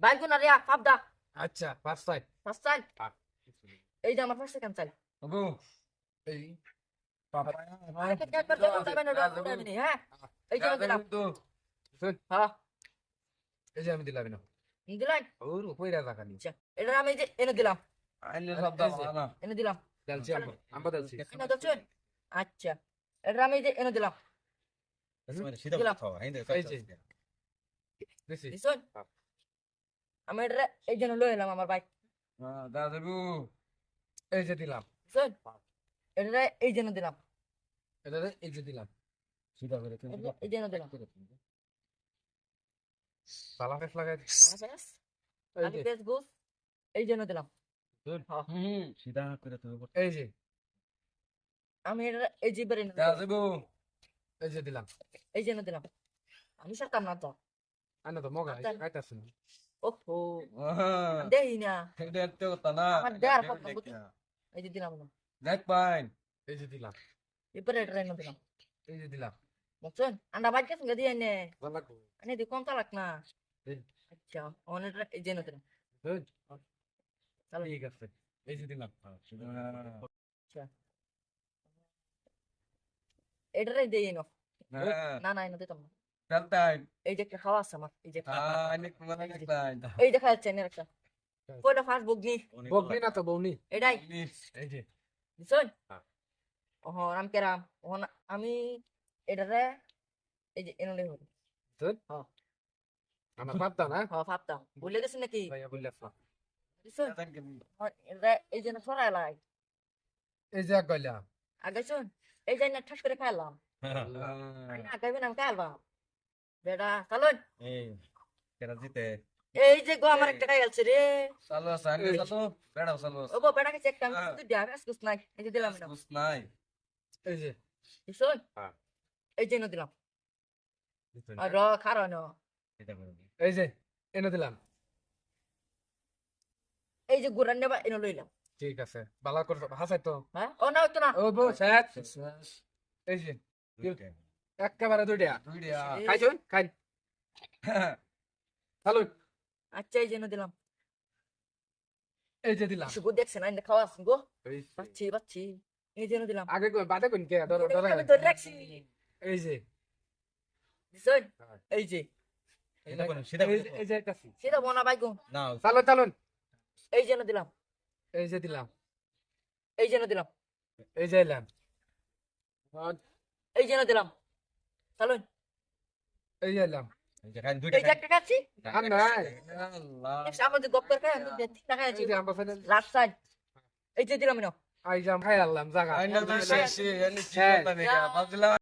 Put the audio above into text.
Bike গুনা Riya puff দা। আচ্ছা পাঁচ সাইড ফার্স্ট সাইড হ্যাঁ। এই যে আমার ফার্স্ট সেকেন্ড সাইড আবু এই না হ্যাঁ? দিলাম। তো হ্যাঁ? যে আমি দিলাম ওর উপরে রাখা নি আচ্ছা। এটা আমি যে এনে দিলাম। এনে দিলাম। আচ্ছা। এটা আমি যে এনে দিলাম। দিলাম। কথা হিন্দে এই যে। দিছি দিছেন হ্যাঁ। আমি এটা এই জন্য লই এলাম আমার বাইক হ্যাঁ দা দেবু এই যে দিলাম। দিছেন এটা এই জন্য দিলাম। এটা এই যে দিলাম। সিধা করে এই জন্য দিলাম। সালা ফেস লাগাই এই আমি যে। ফেসবুক এই জন্য দিলাম। সিধা করে তুমি এই যে। আমি এটা এই যে বেরে দা এই যে দিলাম। এই জন্য দিলাম। আমি সারতাম না তো। আনা তো মগা আচ্ছা। খাইতাছ না। ওহো হ্যাঁ দেই না এটা একটা কথা না আমার দেয়ার কথা বুঝ এই যে দিলাম না দেখ পাইন এই যে দিলাম এবারে এটা এনে দিলাম এই যে দিলাম বুঝছেন আন্ডা বাইক কেসে দিয়ে নে আনে দি কোন তালাক না আচ্ছা অনেক এই এই, চলো ঠিক আছে এই যে দিলাম এটারে দেই না হ্যাঁ না না এনে দিতাম না এই যে একটা খাওয়া আছে আমার এই যে এই যে খাওয়াচ্ছে এনে একটা কয়টা ফার্স্ট বুক নি বকবি না তো বউনি এটাই এই যে দিছেন হ্যাঁ। ওহ আমি কেরাম ওহন আমি এটারে এই যে এনে হল আমার বাপ না হ্যাঁ ভাবতাম ভুলে গেছেন নাকি ভাইয়া। দিছেন ওহন এই যে সরাই লাই এই যে এক আগে শুন এই যে না ঠাস করে খাইলাম আগাইবেন আমি খাইলাম বেটা চালুন। এই কেরা জিতে। এই যে গো আমার একটা খাই গেছে রে। চালো সাইন চালো। বেড়াও চালো ও গো বেটা কাছে একটা আমি হ্যাঁ। শুধু দিয়াবে আজকুস নাই। এই যে দিলাম না কুছ নাই। এই যে। দিছুন হ্যাঁ। এই যে এনে দিলাম। আর র খারো ন এই যে এনে দিলাম। এই যে গুড়ান নেবা এনে লইলাম। ঠিক আছে। ভালো করে হাসাই তো। হ্যাঁ? ও না হইতো না। ও বউ শেষ। এই যে। একেবারে দুইটা। দুইটা। খাইছুন? খাই চালু আচ্ছা এই যে এনে দিলাম। এই যে দিলাম। শুধু দেখছেন না খাওয়া আছেন গো। পাচ্ছি পাচ্ছি। এই যে এনে দিলাম। আগে কই বাদে কোন কে? ধর ধর আমি ধরে। রাখছি। এই যে। দিছুন? হ্যাঁ। এই যে। এই যে- এই যে সেটা বনা ভাই গো। না। চালুন চালুন। এই যে এনে দিলাম। এই যে দিলাম। এই যে দিলাম। এই যে এলাম। এই যে এনে দিলাম। চালুন এই এলাম এই যে দিলাম না আই জাম খাই আনলাম জায়গা